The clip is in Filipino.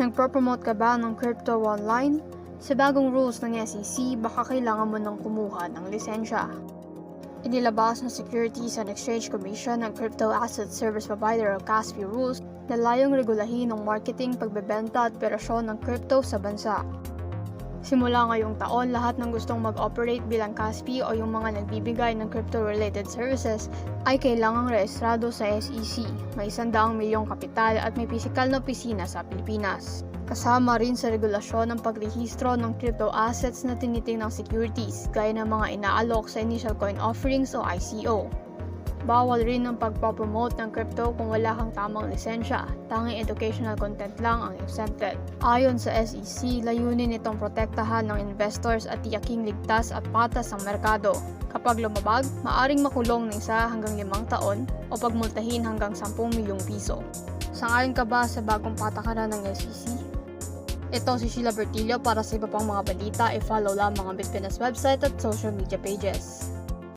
Nagpropromote ka ba ng crypto online? Sa bagong rules ng SEC, baka kailangan mo nang kumuha ng lisensya. Inilabas ng Securities and Exchange Commission ng Crypto Asset Service Provider o CASP rules na layong regulahin ng marketing, pagbebenta at operasyon ng crypto sa bansa. Simula ngayong taon, lahat ng gustong mag-operate bilang CASP o yung mga nagbibigay ng crypto-related services ay kailangang rehistrado sa SEC, may isandaang milyong kapital at may pisikal na opisina sa Pilipinas. Kasama rin sa regulasyon ang pagrehistro ng crypto assets na tiniting ng securities gaya ng mga inaalok sa initial coin offerings o ICO. Bawal rin ang pagpapromote ng crypto kung wala kang tamang lisensya. Tanging educational content lang ang exempted. Ayon sa SEC, layunin itong protektahan ng investors at tiyaking ligtas at patas ang merkado. Kapag lumabag, maaring makulong ng isa hanggang limang taon o pagmultahin hanggang 10 milyong piso. Sangayon ka ba sa bagong patakaran ng SEC? Ito si Sheila Bertillo para sa iba pang mga balita, i-follow lamang ang Bitpinas website at social media pages.